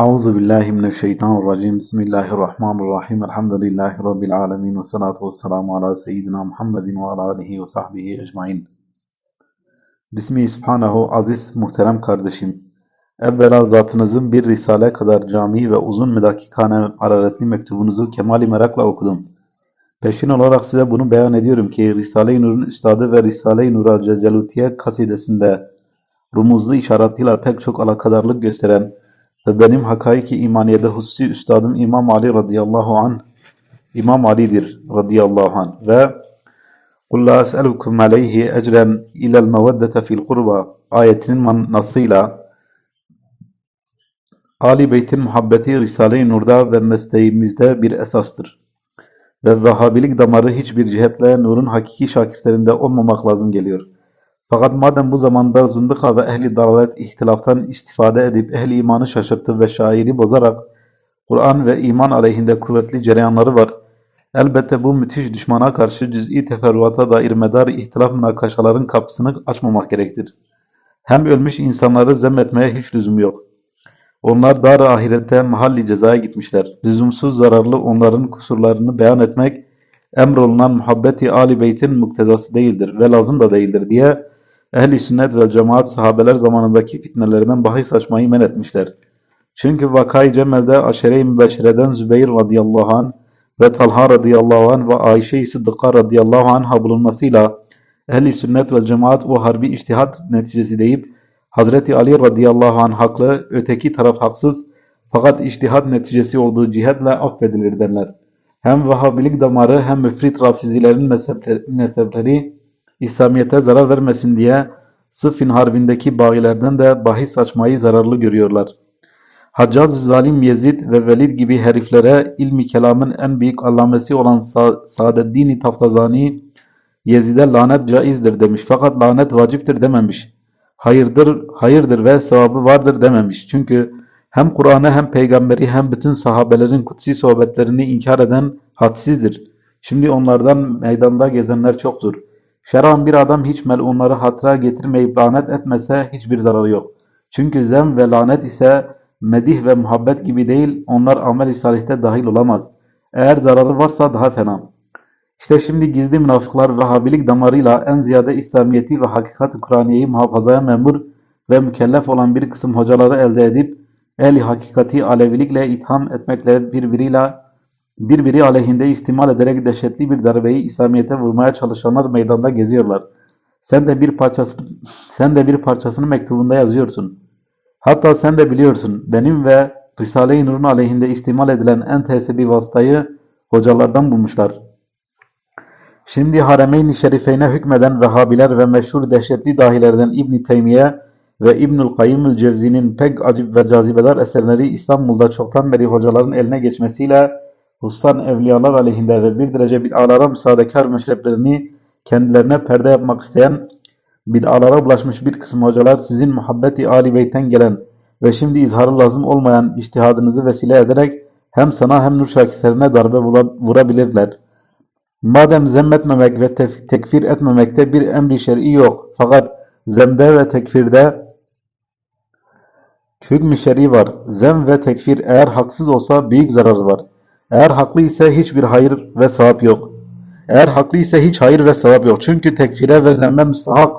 Euzu billahi mineşşeytanirracim. Bismillahirrahmanirrahim. Elhamdülillahi rabbil alamin ve salatu vesselamu ala seyyidina Muhammedin ve ala alihi ve sahbihi ecmaîn. Bismihi subhanahu aziz muhterem kardeşim. Evvela zatınızın bir risale kadar cami ve uzun medakikane hararetli mektubunuzu kemali merakla okudum. Peşin olarak size bunu beyan ediyorum ki Risale-i Nur'un üstadı ve Risale-i Nur Celutiye kasidesinde rumuzlu işaretiyle pek çok alakadarlık gösteren ve benim hakaiki imaniyede hususi üstadım İmam Ali radıyallahu anh İmam Ali'dir radıyallahu anh ve قُلْ لَا أَسْأَلُكُمْ عَلَيْهِ اَجْرًا اِلَى الْمَوَدَّةَ فِي الْقُرْبَى ayetinin manasıyla Ali Beyt'in muhabbeti Risale-i Nur'da ve mesleğimizde bir esastır. Ve Vehhabilik damarı hiçbir cihetle Nur'un hakiki şakirtlerinde olmamak lazım geliyor. Fakat madem bu zamanda zındıka ve ehli dalalet ihtilaftan istifade edip ehli imanı şaşırttı ve şairi bozarak Kur'an ve iman aleyhinde kuvvetli cereyanları var. Elbette bu müthiş düşmana karşı cüz'i teferruata dair medar ihtilaf münakaşaların kapısını açmamak gerektir. Hem ölmüş insanları zemmetmeye hiç lüzum yok. Onlar dar ahirette mahalli cezaya gitmişler. Lüzumsuz zararlı onların kusurlarını beyan etmek emrolunan muhabbeti Ali Beyt'in muktezası değildir ve lazım da değildir diye ehli sünnet ve cemaat sahabeler zamanındaki fitnelerden bahis açmayı men etmişler. Çünkü vakayı Cemel'de aşere-i mübeşireden Zübeyir radıyallahu anh ve Talha radıyallahu anh ve Ayşe-i Sıddıka radıyallahu anh'a bulunmasıyla ehli sünnet ve cemaat o harbi iştihat neticesi deyip Hazreti Ali radıyallahu anh haklı, öteki taraf haksız fakat iştihat neticesi olduğu cihetle affedilir derler. Hem Vahabilik damarı hem müfrit rafizilerin mezhepleri İslamiyet'e zarar vermesin diye Sıffin Harbi'ndeki bayilerden de bahis açmayı zararlı görüyorlar. Haccaz Zalim Yezid ve Velid gibi heriflere ilmi kelamın en büyük allamesi olan Sa Saadeddin Taftazani Yezid'e lanet caizdir demiş fakat lanet vaciptir dememiş. Hayırdır, hayırdır ve sevabı vardır dememiş. Çünkü hem Kur'an'ı hem peygamberi hem bütün sahabelerin kutsi sohbetlerini inkar eden hadsizdir. Şimdi onlardan meydanda gezenler çoktur. Şer'an bir adam hiç melunları hatıra getirmeyip lanet etmese hiçbir zararı yok. Çünkü zem ve lanet ise medih ve muhabbet gibi değil, onlar amel-i salihte dahil olamaz. Eğer zararı varsa daha fena. İşte şimdi gizli münafıklar Vehhabilik damarıyla en ziyade İslamiyeti ve hakikat-ı Kur'aniyeyi muhafazaya memur ve mükellef olan bir kısım hocaları elde edip ehli hakikati Alevilikle itham etmekle birbiriyle birbiri aleyhinde istimal ederek dehşetli bir darbeyi İslamiyete vurmaya çalışanlar meydanda geziyorlar. Sen de bir parçasını sen de bir parçasını mektubunda yazıyorsun. Hatta sen de biliyorsun benim ve Risale-i Nur'un aleyhinde istimal edilen en tesiri vasıtayı hocalardan bulmuşlar. Şimdi Haremeyn-i Şerifeyne hükmeden Vehhabiler ve meşhur dehşetli dahilerden İbn Teymiye ve İbnül Kayyım Cevzi'nin pek acip ve cazibedar eserleri İstanbul'da çoktan beri hocaların eline geçmesiyle hususan evliyalar aleyhinde ve bir derece bid'alara müsaadekar meşreplerini kendilerine perde yapmak isteyen bid'alara bulaşmış bir kısım hocalar sizin muhabbeti Ali Beyt'ten gelen ve şimdi izharı lazım olmayan iştihadınızı vesile ederek hem sana hem nur şakirlerine darbe vurabilirler. Madem zemmetmemek ve tekfir etmemekte bir emri şer'i yok fakat zemde ve tekfirde hükmü şer'i var. Zem ve tekfir eğer haksız olsa büyük zararı var. Eğer haklı ise hiçbir hayır ve sevap yok. Eğer haklı ise hiç hayır ve sevap yok. Çünkü tekfire ve zemme müstahak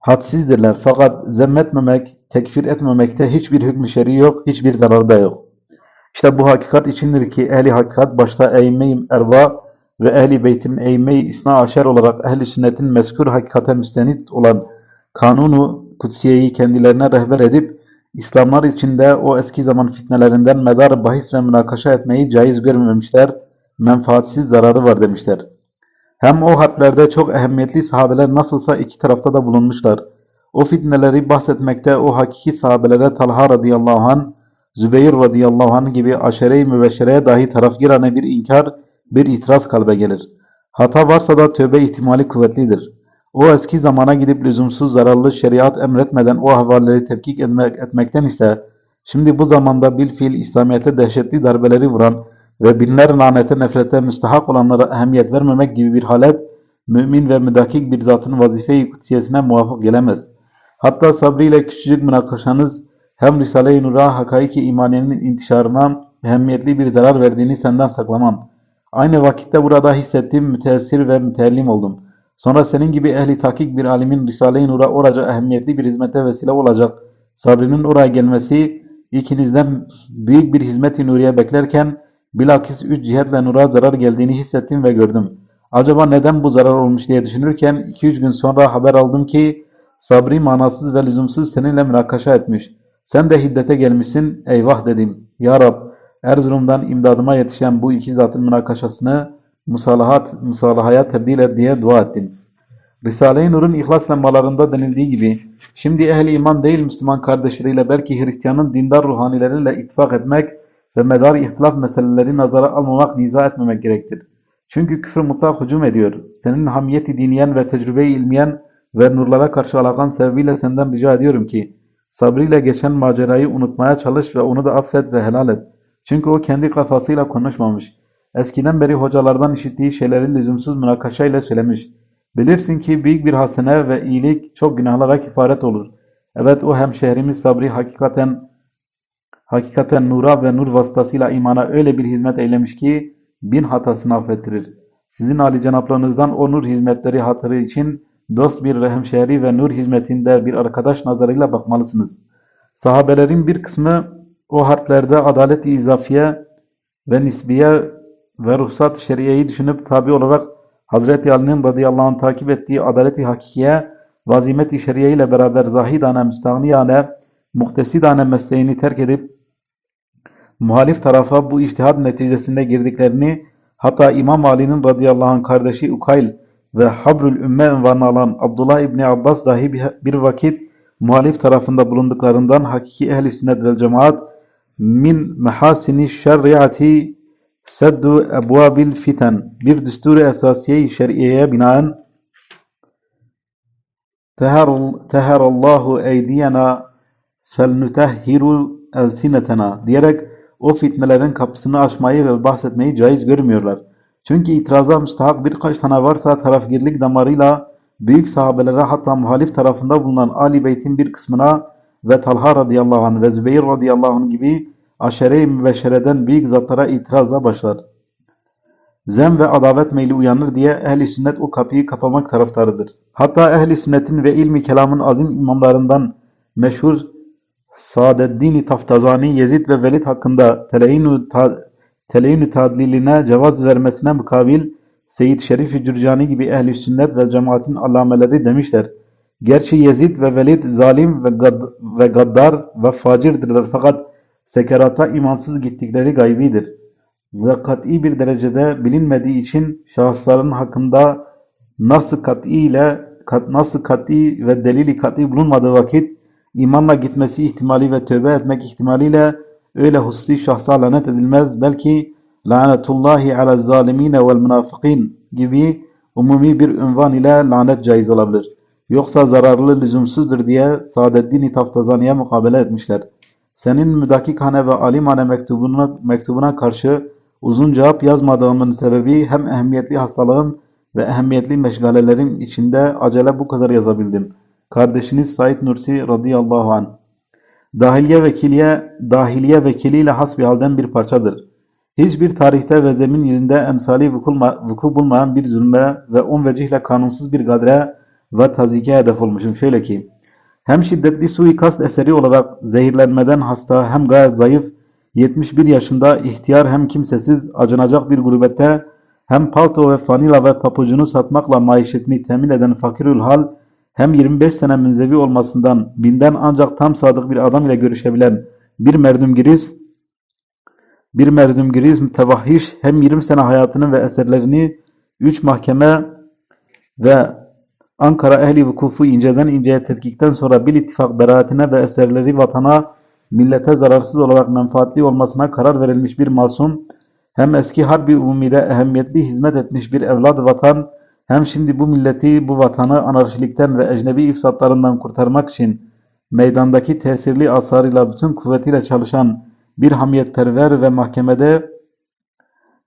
hadsizdirler. Fakat zemmetmemek, tekfir etmemekte hiçbir hükmü şer'i yok, hiçbir zararı da yok. İşte bu hakikat içindir ki ehli hakikat başta eyyime-i erva ve ehli beytin eyyime-i isna aşer olarak ehli sünnetin mezkur hakikate müstenit olan kanunu kutsiyeyi kendilerine rehber edip İslamlar içinde o eski zaman fitnelerinden medar bahis ve münakaşa etmeyi caiz görmemişler, menfaatsiz zararı var demişler. Hem o harplerde çok ehemmiyetli sahabeler nasılsa iki tarafta da bulunmuşlar. O fitneleri bahsetmekte o hakiki sahabelere Talha radıyallahu anh, Zübeyir radıyallahu anh gibi aşere-i mübeşşereye dahi tarafgirane bir inkar, bir itiraz kalbe gelir. Hata varsa da tövbe ihtimali kuvvetlidir. O eski zamana gidip lüzumsuz zararlı şeriat emretmeden o ahvalleri tetkik etmek, etmekten ise şimdi bu zamanda bilfil İslamiyet'e dehşetli darbeleri vuran ve binler lanete nefrete müstahak olanlara ehemmiyet vermemek gibi bir halet mümin ve müdakik bir zatın vazife-i kutsiyesine muvafık gelemez. Hatta sabriyle küçücük münakaşanız hem Risale-i Nur'a hakaiki imaniyenin intişarına ehemmiyetli bir zarar verdiğini senden saklamam. Aynı vakitte burada hissettiğim müteessir ve müteellim oldum. Sonra senin gibi ehli tahkik bir alimin Risale-i Nur'a oraca ehemmiyetli bir hizmete vesile olacak sabrinin oraya gelmesi ikinizden büyük bir hizmet-i nuriye beklerken bilakis üç cihetle nura zarar geldiğini hissettim ve gördüm. Acaba neden bu zarar olmuş diye düşünürken iki üç gün sonra haber aldım ki Sabri manasız ve lüzumsuz seninle münakaşa etmiş. Sen de hiddete gelmişsin. Eyvah dedim. Ya Rab, Erzurum'dan imdadıma yetişen bu iki zatın münakaşasını musalahat, musalahaya tebdil et diye dua ettim. Risale-i Nur'un İhlas lemmalarında denildiği gibi, şimdi ehli iman değil Müslüman kardeşleriyle belki Hristiyanın dindar ruhanileriyle ittifak etmek ve medar ihtilaf meseleleri nazara almamak, niza etmemek gerektir. Çünkü küfür mutlak hücum ediyor. Senin hamiyeti diniyen ve tecrübe-i ilmiyen ve nurlara karşı alakan sebebiyle senden rica ediyorum ki, sabrıyla geçen macerayı unutmaya çalış ve onu da affet ve helal et. Çünkü o kendi kafasıyla konuşmamış. Eskiden beri hocalardan işittiği şeyleri lüzumsuz münakaşayla söylemiş. Bilirsin ki büyük bir hasene ve iyilik çok günahlara kifaret olur. Evet o hemşehrimiz Sabri hakikaten hakikaten nura ve nur vasıtasıyla imana öyle bir hizmet eylemiş ki bin hatasını affettirir. Sizin Ali cenaplarınızdan o nur hizmetleri hatırı için dost bir hemşehri ve nur hizmetinde bir arkadaş nazarıyla bakmalısınız. Sahabelerin bir kısmı o harplerde adalet-i izafiye ve nisbiye ve ruhsat şeriyeyi düşünüp tabi olarak Hazreti Ali'nin radıyallahu anh takip ettiği adaleti hakikiye, vazimeti şeriye ile beraber zahidane, müstahniyane, muhtesidane mesleğini terk edip muhalif tarafa bu iştihad neticesinde girdiklerini hatta İmam Ali'nin radıyallahu anh kardeşi Ukayl ve Habrül Ümme unvanı alan Abdullah İbni Abbas dahi bir vakit muhalif tarafında bulunduklarından hakiki ehl-i sünnet vel cemaat min mehasini şerriyati seddu ebvabil fiten bir düsturu esasiye-i şer'iyeye binaen teherallahu eydiyena felnutehhiru elsinetena diyerek o fitnelerin kapısını açmayı ve bahsetmeyi caiz görmüyorlar. Çünkü itiraza müstahak birkaç tane varsa tarafgirlik damarıyla büyük sahabelere hatta muhalif tarafında bulunan Ali Beyt'in bir kısmına ve Talha radıyallahu anh ve Zübeyir radıyallahu anh gibi aşere-i mübeşşereden büyük zatlara itirazla başlar. Zem ve adavet meyli uyanır diye ehli sünnet o kapıyı kapamak taraftarıdır. Hatta ehli sünnetin ve ilmi kelamın azim imamlarından meşhur Saadeddin Taftazani Yezid ve Velid hakkında teleyinu ta, tadliline cevaz vermesine mukabil Seyyid Şerif-i Cürcani gibi ehli sünnet ve cemaatin allameleri demişler. Gerçi Yezid ve Velid zalim ve, gad ve gaddar ve facirdirler fakat sekerata imansız gittikleri gaybidir. Ve kat'i bir derecede bilinmediği için şahısların hakkında nasıl kat'i ile nasıl kat'i ve delili kat'i bulunmadığı vakit imanla gitmesi ihtimali ve tövbe etmek ihtimaliyle öyle hususi şahsa lanet edilmez belki lanetullahi ala zalimine vel münafıkin gibi umumi bir ünvan ile lanet caiz olabilir. Yoksa zararlı lüzumsuzdur diye Saadeddin Taftazani'ye mukabele etmişler. Senin müdakikane ve alimane mektubuna, mektubuna karşı uzun cevap yazmadığımın sebebi hem ehemmiyetli hastalığım ve ehemmiyetli meşgalelerim içinde acele bu kadar yazabildim. Kardeşiniz Said Nursi radıyallahu anh. Dahiliye vekiliye, dahiliye vekiliyle has bir parçadır. Hiçbir tarihte ve zemin yüzünde emsali vuku, vuku bulmayan bir zulme ve on vecihle kanunsuz bir gadre ve tazike hedef olmuşum. Şöyle ki, hem şiddetli suikast eseri olarak zehirlenmeden hasta hem gayet zayıf, 71 yaşında ihtiyar hem kimsesiz acınacak bir gurbette hem palto ve fanila ve papucunu satmakla maişetini temin eden fakirül hal hem 25 sene münzevi olmasından binden ancak tam sadık bir adam ile görüşebilen bir merdumgiriz bir merdumgiriz mütevahhiş hem 20 sene hayatını ve eserlerini 3 mahkeme ve Ankara ehli vukufu inceden inceye tetkikten sonra bil ittifak beraatine ve eserleri vatana, millete zararsız olarak menfaatli olmasına karar verilmiş bir masum, hem eski harbi umumide ehemmiyetli hizmet etmiş bir evlad vatan, hem şimdi bu milleti, bu vatanı anarşilikten ve ecnebi ifsatlarından kurtarmak için meydandaki tesirli asarıyla bütün kuvvetiyle çalışan bir hamiyetperver ve mahkemede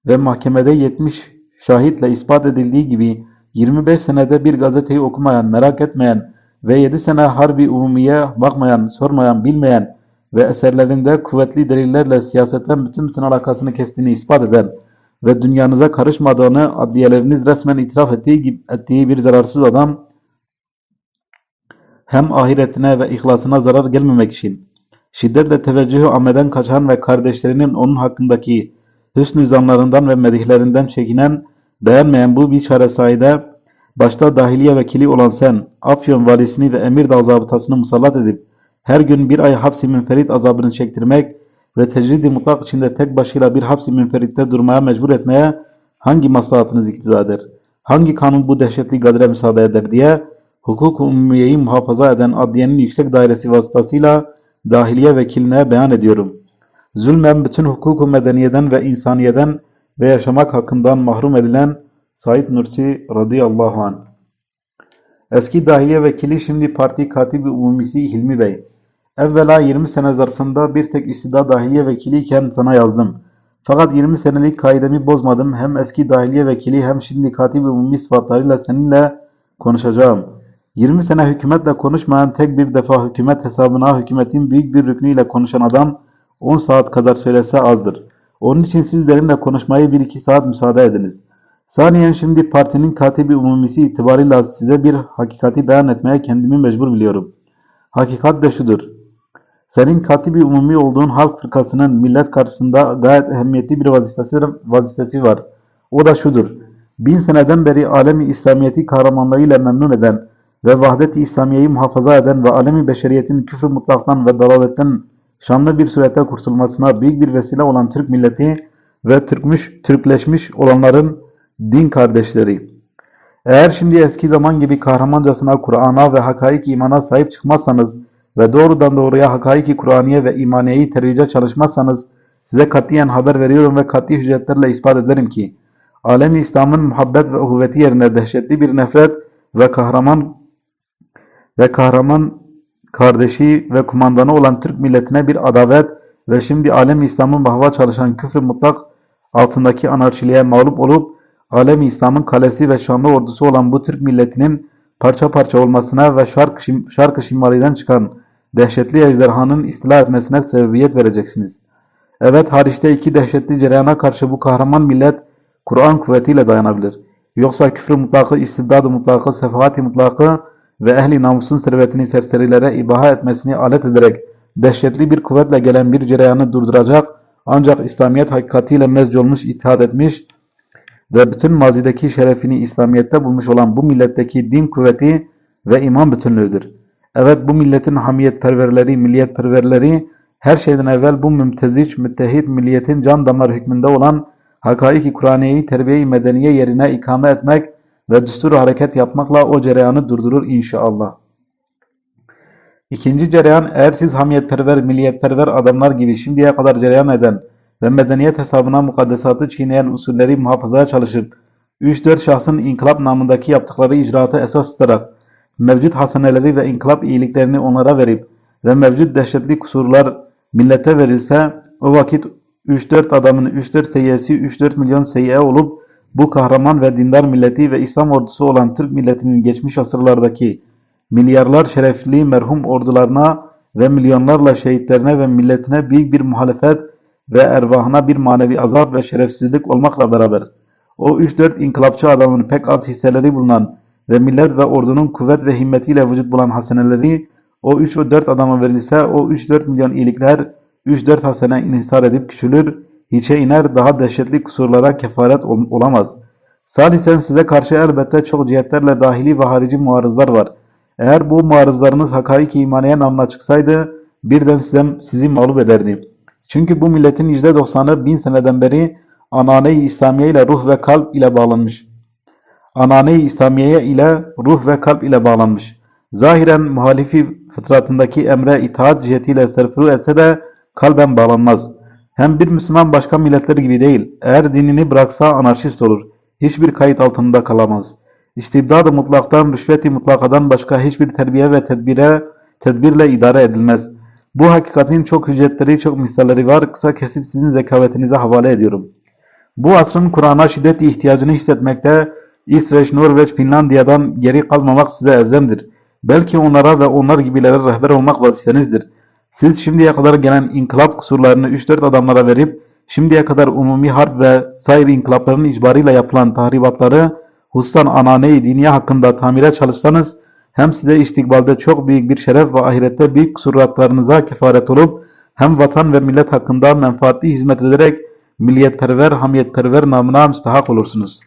ve mahkemede 70 şahitle ispat edildiği gibi 25 senede bir gazeteyi okumayan, merak etmeyen ve 7 sene harbi umumiye bakmayan, sormayan, bilmeyen ve eserlerinde kuvvetli delillerle siyasetten bütün bütün alakasını kestiğini ispat eden ve dünyanıza karışmadığını adliyeleriniz resmen itiraf ettiği, gibi- ettiği bir zararsız adam hem ahiretine ve ihlasına zarar gelmemek için şiddetle teveccühü ameden kaçan ve kardeşlerinin onun hakkındaki hüsnü zanlarından ve medihlerinden çekinen, beğenmeyen bu biçare saide, başta dahiliye vekili olan sen, Afyon valisini ve Emirdağ zabıtasını musallat edip, her gün bir ay hapsi münferit azabını çektirmek ve tecridi mutlak içinde tek başıyla bir hapsi münferitte durmaya mecbur etmeye hangi maslahatınız iktiza? Hangi kanun bu dehşetli gadre müsaade eder diye hukuk-u umumiyeyi muhafaza eden adliyenin yüksek dairesi vasıtasıyla dahiliye vekiline beyan ediyorum. Zulmen bütün hukuku medeniyeden ve insaniyeden ve yaşamak hakkından mahrum edilen Said Nursi radıyallahu anh. Eski dahiliye vekili şimdi parti katibi umumisi Hilmi Bey. Evvela 20 sene zarfında bir tek istida dahiliye vekiliyken sana yazdım. Fakat 20 senelik kaidemi bozmadım. Hem eski dahiliye vekili hem şimdi katibi umumi sıfatlarıyla seninle konuşacağım. 20 sene hükümetle konuşmayan tek bir defa hükümet hesabına hükümetin büyük bir rüknüyle konuşan adam 10 saat kadar söylese azdır. Onun için siz benimle konuşmayı 1-2 saat müsaade ediniz. Saniyen şimdi partinin katibi umumisi itibarıyla size bir hakikati beyan etmeye kendimi mecbur biliyorum. Hakikat de şudur. Senin katibi umumi olduğun halk fırkasının millet karşısında gayet ehemmiyetli bir vazifesi, vazifesi var. O da şudur. Bin seneden beri alemi İslamiyet'i kahramanlarıyla memnun eden ve vahdet-i İslamiye'yi muhafaza eden ve alemi beşeriyetin küfür mutlaktan ve dalaletten şanlı bir surette kurtulmasına büyük bir vesile olan Türk milleti ve Türkmüş, Türkleşmiş olanların din kardeşleri. Eğer şimdi eski zaman gibi kahramancasına Kur'an'a ve hakaik imana sahip çıkmazsanız ve doğrudan doğruya hakaiki Kur'aniye ve imaniyeyi tervice çalışmazsanız size katiyen haber veriyorum ve kat'i hüccetlerle ispat ederim ki alemi İslam'ın muhabbet ve uhuvveti yerine dehşetli bir nefret ve kahraman ve kahraman kardeşi ve kumandanı olan Türk milletine bir adavet ve şimdi alem İslam'ın bahva çalışan küfrü mutlak altındaki anarşiliğe mağlup olup alem İslam'ın kalesi ve şanlı ordusu olan bu Türk milletinin parça parça olmasına ve şark, şim, şarkı şimaliden çıkan dehşetli ejderhanın istila etmesine sebebiyet vereceksiniz. Evet hariçte iki dehşetli cereyana karşı bu kahraman millet Kur'an kuvvetiyle dayanabilir. Yoksa küfrü mutlakı, istibdadı mutlakı, sefahat-i mutlakı ve ehli namusun servetini serserilere ibaha etmesini alet ederek dehşetli bir kuvvetle gelen bir cereyanı durduracak ancak İslamiyet hakikatiyle mezcolmuş, itaat etmiş ve bütün mazideki şerefini İslamiyet'te bulmuş olan bu milletteki din kuvveti ve iman bütünlüğüdür. Evet bu milletin hamiyetperverleri, milliyetperverleri her şeyden evvel bu mümteziç, müttehit milliyetin can damar hükmünde olan hakaiki Kur'aniyeyi terbiye-i medeniye yerine ikame etmek ve düstur hareket yapmakla o cereyanı durdurur inşallah. İkinci cereyan eğer siz hamiyetperver, milliyetperver adamlar gibi şimdiye kadar cereyan eden ve medeniyet hesabına mukaddesatı çiğneyen usulleri muhafazaya çalışıp 3-4 şahsın inkılap namındaki yaptıkları icraatı esas tutarak mevcut haseneleri ve inkılap iyiliklerini onlara verip ve mevcut dehşetli kusurlar millete verilse o vakit 3-4 adamın 3-4 seyyesi 3-4 milyon seyye olup bu kahraman ve dindar milleti ve İslam ordusu olan Türk milletinin geçmiş asırlardaki milyarlar şerefli merhum ordularına ve milyonlarla şehitlerine ve milletine büyük bir muhalefet ve ervahına bir manevi azap ve şerefsizlik olmakla beraber o 3-4 inkılapçı adamın pek az hisseleri bulunan ve millet ve ordunun kuvvet ve himmetiyle vücut bulan haseneleri o 3-4 adama verilse o 3-4 milyon iyilikler 3-4 hasene inhisar edip küçülür, hiçe iner daha dehşetli kusurlara kefaret ol olamaz. Salisen size karşı elbette çok cihetlerle dahili ve harici muarızlar var. Eğer bu muarızlarınız hakaik-i imaniye namına çıksaydı birden size, sizi mağlup ederdi. Çünkü bu milletin %90'ı bin seneden beri anane-i İslamiye ile ruh ve kalp ile bağlanmış. Anane-i İslamiye ile ruh ve kalp ile bağlanmış. Zahiren muhalifi fıtratındaki emre itaat cihetiyle serfuru etse de kalben bağlanmaz. Hem bir Müslüman başka milletler gibi değil. Eğer dinini bıraksa anarşist olur. Hiçbir kayıt altında kalamaz. İstibdad-ı mutlaktan, rüşvet-i mutlakadan başka hiçbir terbiye ve tedbire, tedbirle idare edilmez. Bu hakikatin çok hüccetleri, çok misalleri var. Kısa kesip sizin zekavetinize havale ediyorum. Bu asrın Kur'an'a şiddet ihtiyacını hissetmekte, İsveç, Norveç, Finlandiya'dan geri kalmamak size elzemdir. Belki onlara ve onlar gibilere rehber olmak vazifenizdir. Siz şimdiye kadar gelen inkılap kusurlarını 3-4 adamlara verip, şimdiye kadar umumi harp ve sair inkılapların icbarıyla yapılan tahribatları hususan anane-i diniye hakkında tamire çalışsanız, hem size istikbalde çok büyük bir şeref ve ahirette büyük kusurlarınıza kefaret olup, hem vatan ve millet hakkında menfaatli hizmet ederek milliyetperver, hamiyetperver namına müstahak olursunuz.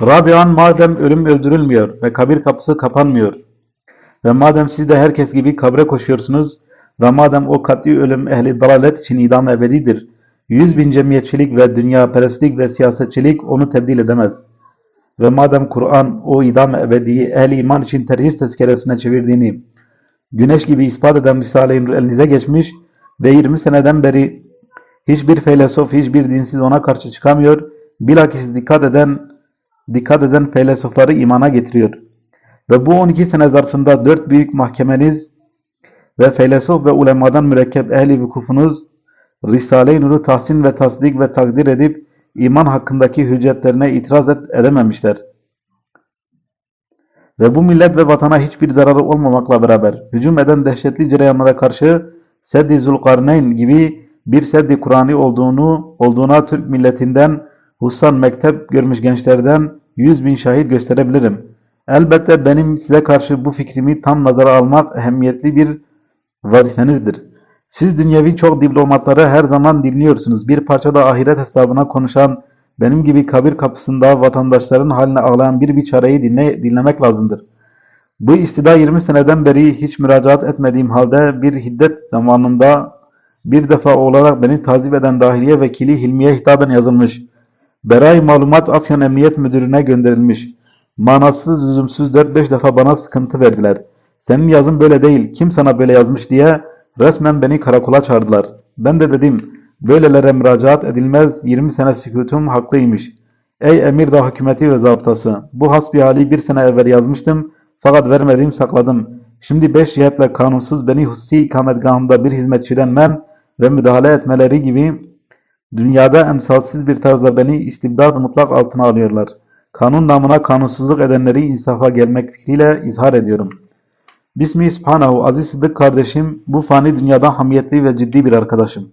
Rabian madem ölüm öldürülmüyor ve kabir kapısı kapanmıyor ve madem siz de herkes gibi kabre koşuyorsunuz ve madem o kat'i ölüm ehli dalalet için idam ebedidir, yüz bin cemiyetçilik ve dünya perestlik ve siyasetçilik onu tebdil edemez. Ve madem Kur'an o idam ebediyi ehli iman için terhis tezkeresine çevirdiğini güneş gibi ispat eden Risale-i Nur elinize geçmiş ve 20 seneden beri hiçbir feylesof, hiçbir dinsiz ona karşı çıkamıyor, bilakis dikkat eden dikkat eden feylesofları imana getiriyor. Ve bu 12 sene zarfında dört büyük mahkemeniz ve feylesof ve ulemadan mürekkep ehli vukufunuz Risale-i Nur'u tahsin ve tasdik ve takdir edip iman hakkındaki hüccetlerine itiraz et, edememişler. Ve bu millet ve vatana hiçbir zararı olmamakla beraber hücum eden dehşetli cereyanlara karşı Seddi Zulkarneyn gibi bir Seddi Kur'an'ı olduğunu olduğuna Türk milletinden hususan mektep görmüş gençlerden yüz bin şahit gösterebilirim. Elbette benim size karşı bu fikrimi tam nazara almak ehemmiyetli bir vazifenizdir. Siz dünyevi çok diplomatları her zaman dinliyorsunuz. Bir parça da ahiret hesabına konuşan, benim gibi kabir kapısında vatandaşların haline ağlayan bir biçareyi dinle, dinlemek lazımdır. Bu istida 20 seneden beri hiç müracaat etmediğim halde bir hiddet zamanında bir defa olarak beni tazip eden dahiliye vekili Hilmi'ye hitaben yazılmış. Beray Malumat Afyon Emniyet Müdürü'ne gönderilmiş. Manasız, lüzumsuz 4-5 defa bana sıkıntı verdiler. Senin yazın böyle değil, kim sana böyle yazmış diye resmen beni karakola çağırdılar. Ben de dedim, böylelere müracaat edilmez, 20 sene sükutum haklıymış. Ey Emirdağ hükümeti ve zabıtası, bu hasbihali bir sene evvel yazmıştım, fakat vermedim sakladım. Şimdi beş cihetle kanunsuz beni hususi ikametgahımda bir hizmetçiden men ve müdahale etmeleri gibi dünyada emsalsiz bir tarzda beni istibdad mutlak altına alıyorlar. Kanun namına kanunsuzluk edenleri insafa gelmek fikriyle izhar ediyorum. Bismi Subhanahu aziz Sıddık kardeşim, bu fani dünyada hamiyetli ve ciddi bir arkadaşım.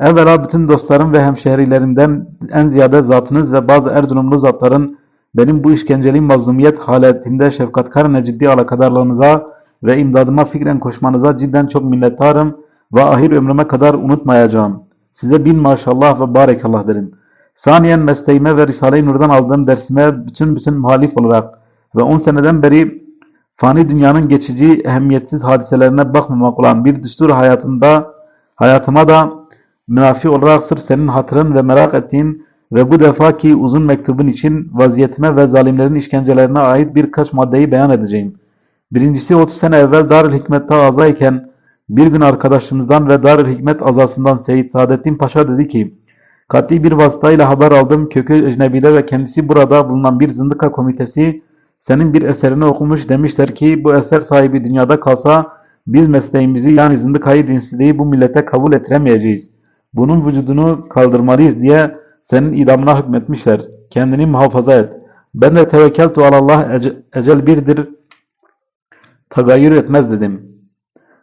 Evvela bütün dostlarım ve hemşehrilerimden en ziyade zatınız ve bazı Erzurumlu zatların benim bu işkenceli mazlumiyet haletimde şefkatkarane ciddi alakadarlığınıza ve imdadıma fikren koşmanıza cidden çok minnettarım ve ahir ömrüme kadar unutmayacağım. Size bin maşallah ve barekallah derim. Saniyen mesleğime ve Risale-i Nur'dan aldığım dersime bütün bütün muhalif olarak ve 10 seneden beri fani dünyanın geçici ehemmiyetsiz hadiselerine bakmamak olan bir düstur hayatında hayatıma da münafi olarak sırf senin hatırın ve merak ettiğin ve bu defaki uzun mektubun için vaziyetime ve zalimlerin işkencelerine ait birkaç maddeyi beyan edeceğim. Birincisi 30 sene evvel Darül Hikmet'te azayken bir gün arkadaşımızdan ve Darül Hikmet azasından Seyit Saadettin Paşa dedi ki Kat'i bir vasıtayla haber aldım kökü ecnebide ve kendisi burada bulunan bir zındıka komitesi senin bir eserini okumuş demişler ki bu eser sahibi dünyada kalsa biz mesleğimizi yani zındıkayı dinsizliği bu millete kabul ettiremeyeceğiz. Bunun vücudunu kaldırmalıyız diye senin idamına hükmetmişler. Kendini muhafaza et. Ben de tevekkeltu alallah ece- ecel birdir tagayyür etmez dedim.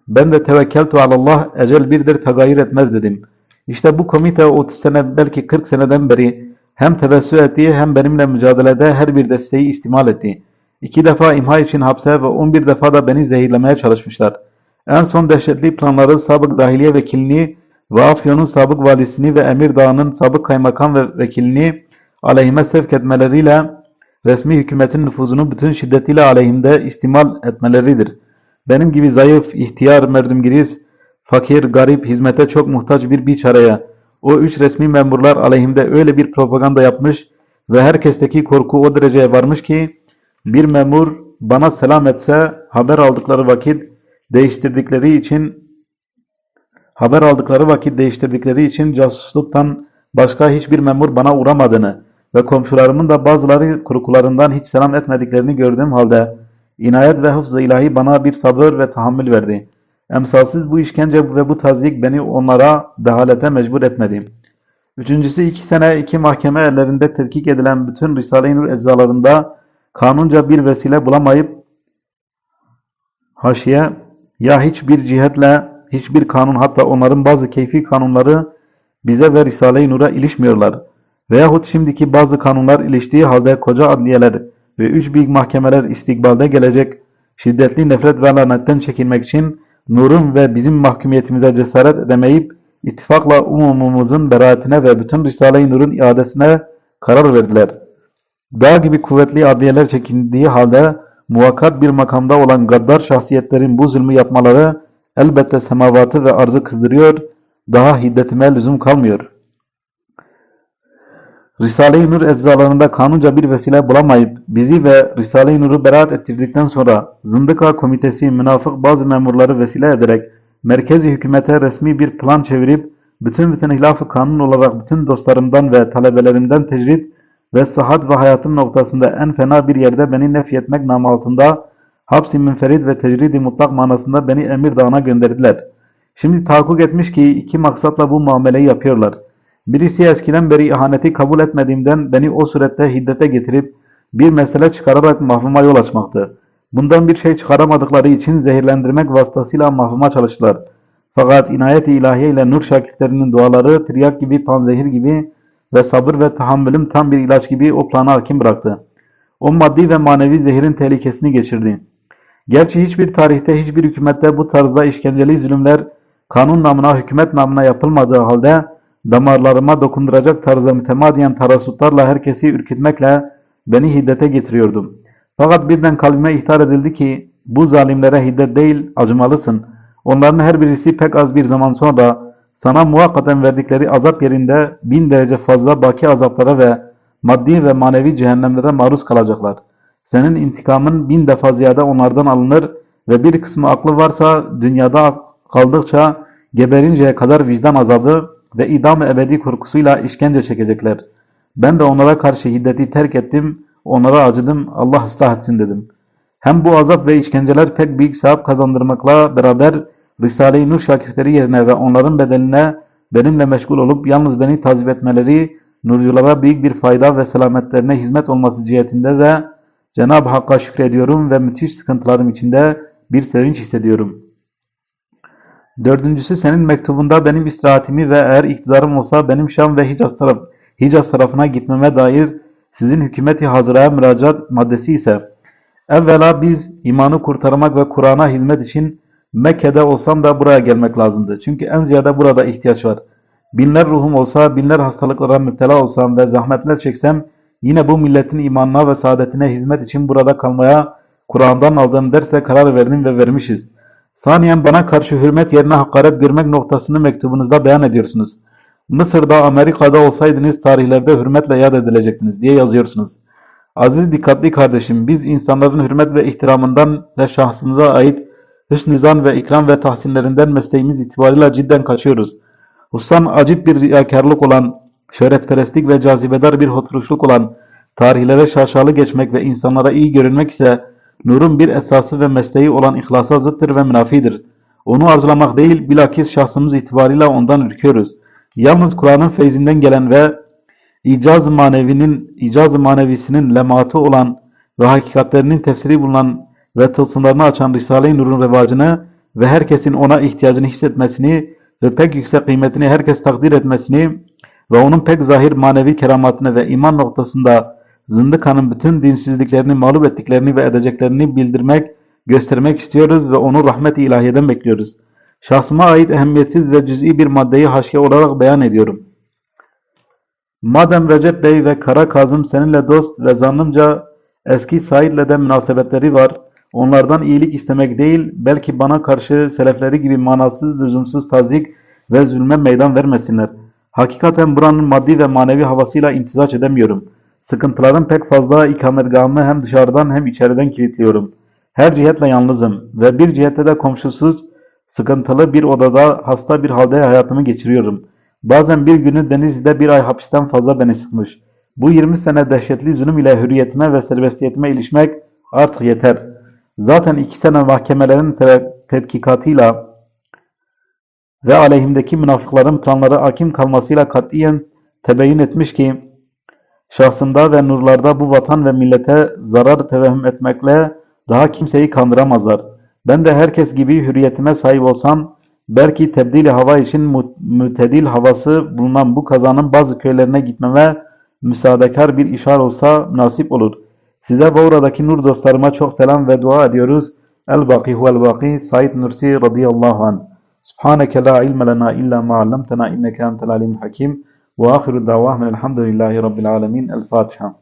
Ben de tevekkeltu alallah ecel birdir tagayyür etmez dedim. İşte bu komite 30 sene belki 40 seneden beri hem tevessü etti hem benimle mücadelede her bir desteği istimal etti. İki defa imha için hapse ve 11 defa da beni zehirlemeye çalışmışlar. En son dehşetli planları sabık dahiliye vekilini ve Afyon'un sabık valisini ve Emirdağ'ın sabık kaymakam ve vekilini aleyhime sevk etmeleriyle resmi hükümetin nüfuzunu bütün şiddetiyle aleyhimde istimal etmeleridir. Benim gibi zayıf, ihtiyar, merdumgiriz, fakir, garip, hizmete çok muhtaç bir biçareye o üç resmi memurlar aleyhimde öyle bir propaganda yapmış ve herkesteki korku o dereceye varmış ki bir memur bana selam etse haber aldıkları vakit değiştirdikleri için haber aldıkları vakit değiştirdikleri için casusluktan başka hiçbir memur bana uğramadığını ve komşularımın da bazıları kurukularından hiç selam etmediklerini gördüğüm halde inayet ve hıfz-ı ilahi bana bir sabır ve tahammül verdi. Emsalsiz bu işkence ve bu tazyik beni onlara dehalete mecbur etmedi. Üçüncüsü iki sene iki mahkeme ellerinde tetkik edilen bütün Risale-i Nur eczalarında kanunca bir vesile bulamayıp haşiye Ya hiçbir cihetle, hiçbir kanun hatta onların bazı keyfi kanunları bize ve Risale-i Nur'a ilişmiyorlar. Veyahut şimdiki bazı kanunlar iliştiği halde koca adliyeler ve üç büyük mahkemeler istikbalde gelecek şiddetli nefret ve lanetten çekinmek için Nur'un ve bizim mahkumiyetimize cesaret edemeyip ittifakla umumumuzun beraatine ve bütün Risale-i Nur'un iadesine karar verdiler. Dağ gibi kuvvetli adliyeler çekindiği halde muvakkat bir makamda olan gaddar şahsiyetlerin bu zulmü yapmaları elbette semavatı ve arzı kızdırıyor, daha hiddetime lüzum kalmıyor. Risale-i Nur eczalarında kanunca bir vesile bulamayıp bizi ve Risale-i Nur'u beraat ettirdikten sonra Zındıka Komitesi münafık bazı memurları vesile ederek merkezi hükümete resmi bir plan çevirip bütün bütün hilaf-ı kanun olarak bütün dostlarımdan ve talebelerimden tecrit ve sıhhat ve hayatım noktasında en fena bir yerde beni nefyetmek namı altında hapsi münferit ve tecridi mutlak manasında beni Emir Dağı'na gönderdiler. Şimdi tahakkuk etmiş ki iki maksatla bu muameleyi yapıyorlar. Birisi eskiden beri ihaneti kabul etmediğimden beni o surette hiddete getirip bir mesele çıkararak mahvuma yol açmaktı. Bundan bir şey çıkaramadıkları için zehirlendirmek vasıtasıyla mahvuma çalıştılar. Fakat inayet-i ilahiye ile nur şakislerinin duaları tiryak gibi, panzehir gibi ve sabır ve tahammülüm tam bir ilaç gibi o plana hakim bıraktı. O maddi ve manevi zehirin tehlikesini geçirdi. Gerçi hiçbir tarihte, hiçbir hükümette bu tarzda işkenceli zulümler kanun namına, hükümet namına yapılmadığı halde damarlarıma dokunduracak tarzda mütemadiyen tarasutlarla herkesi ürkütmekle beni hiddete getiriyordum. Fakat birden kalbime ihtar edildi ki bu zalimlere hiddet değil acımalısın. Onların her birisi pek az bir zaman sonra sana muhakkaten verdikleri azap yerinde bin derece fazla baki azaplara ve maddi ve manevi cehennemlere maruz kalacaklar. Senin intikamın bin defa ziyade onlardan alınır ve bir kısmı aklı varsa dünyada kaldıkça geberinceye kadar vicdan azabı ve idam ebedi korkusuyla işkence çekecekler. Ben de onlara karşı hiddeti terk ettim, onlara acıdım, Allah ıslah etsin dedim. Hem bu azap ve işkenceler pek büyük sevap kazandırmakla beraber Risale-i Nur şakirtleri yerine ve onların bedeline benimle meşgul olup yalnız beni tazip etmeleri nurculara büyük bir fayda ve selametlerine hizmet olması cihetinde de Cenab-ı Hakk'a şükrediyorum ve müthiş sıkıntılarım içinde bir sevinç hissediyorum. Dördüncüsü senin mektubunda benim istirahatimi ve eğer iktidarım olsa benim Şam ve Hicaz, taraf, Hicaz tarafına gitmeme dair sizin hükümeti hazıraya müracaat maddesi ise evvela biz imanı kurtarmak ve Kur'an'a hizmet için Mekke'de olsam da buraya gelmek lazımdı. Çünkü en ziyade burada ihtiyaç var. Binler ruhum olsa, binler hastalıklara müptela olsam ve zahmetler çeksem yine bu milletin imanına ve saadetine hizmet için burada kalmaya Kur'an'dan aldığım dersle karar verdim ve vermişiz. Saniyen bana karşı hürmet yerine hakaret görmek noktasını mektubunuzda beyan ediyorsunuz. Mısır'da, Amerika'da olsaydınız tarihlerde hürmetle yad edilecektiniz diye yazıyorsunuz. Aziz dikkatli kardeşim, biz insanların hürmet ve ihtiramından ve şahsınıza ait hüsn zan ve ikram ve tahsinlerinden mesleğimiz itibariyle cidden kaçıyoruz. Hususan acip bir riyakarlık olan, şöhretperestlik ve cazibedar bir oturuşluk olan, tarihlere şaşalı geçmek ve insanlara iyi görünmek ise nurun bir esası ve mesleği olan ihlasa zıttır ve münafidir. Onu arzulamak değil, bilakis şahsımız itibariyle ondan ürküyoruz. Yalnız Kur'an'ın feyzinden gelen ve icaz manevinin, icaz manevisinin lematı olan ve hakikatlerinin tefsiri bulunan ve tılsımlarını açan Risale-i Nur'un revacını ve herkesin ona ihtiyacını hissetmesini ve pek yüksek kıymetini herkes takdir etmesini ve onun pek zahir manevi keramatını ve iman noktasında zındıkanın bütün dinsizliklerini mağlup ettiklerini ve edeceklerini bildirmek, göstermek istiyoruz ve onu rahmet-i ilahiyeden bekliyoruz. Şahsıma ait ehemmiyetsiz ve cüz'i bir maddeyi haşye olarak beyan ediyorum. Madem Recep Bey ve Kara Kazım seninle dost ve zannımca eski Said'le de münasebetleri var, onlardan iyilik istemek değil, belki bana karşı selefleri gibi manasız, lüzumsuz tazik ve zulme meydan vermesinler. Hakikaten buranın maddi ve manevi havasıyla imtizaç edemiyorum. Sıkıntıların pek fazla ikametgahımı hem dışarıdan hem içeriden kilitliyorum. Her cihetle yalnızım ve bir cihette de komşusuz, sıkıntılı bir odada hasta bir halde hayatımı geçiriyorum. Bazen bir günü Denizli'de bir ay hapisten fazla beni sıkmış. Bu 20 sene dehşetli zulüm ile hürriyetime ve serbestiyetime ilişmek artık yeter. Zaten iki sene mahkemelerin tetkikatıyla ve aleyhimdeki münafıkların planları hakim kalmasıyla katiyen tebeyin etmiş ki şahsında ve nurlarda bu vatan ve millete zarar tevehüm etmekle daha kimseyi kandıramazlar. Ben de herkes gibi hürriyetime sahip olsam, belki tebdili hava için mütedil havası bulunan bu kazanın bazı köylerine gitmeme müsaadekar bir işar olsa nasip olur. Size ve oradaki nur dostlarıma çok selam ve dua ediyoruz. El-Baki huvel-Baki Said Nursi radıyallahu anh. Subhaneke la ilme lena illa ma allamtena inneke entel alimul hakim. Ve ahiru davahmen elhamdülillahi rabbil alemin. El-Fatiha.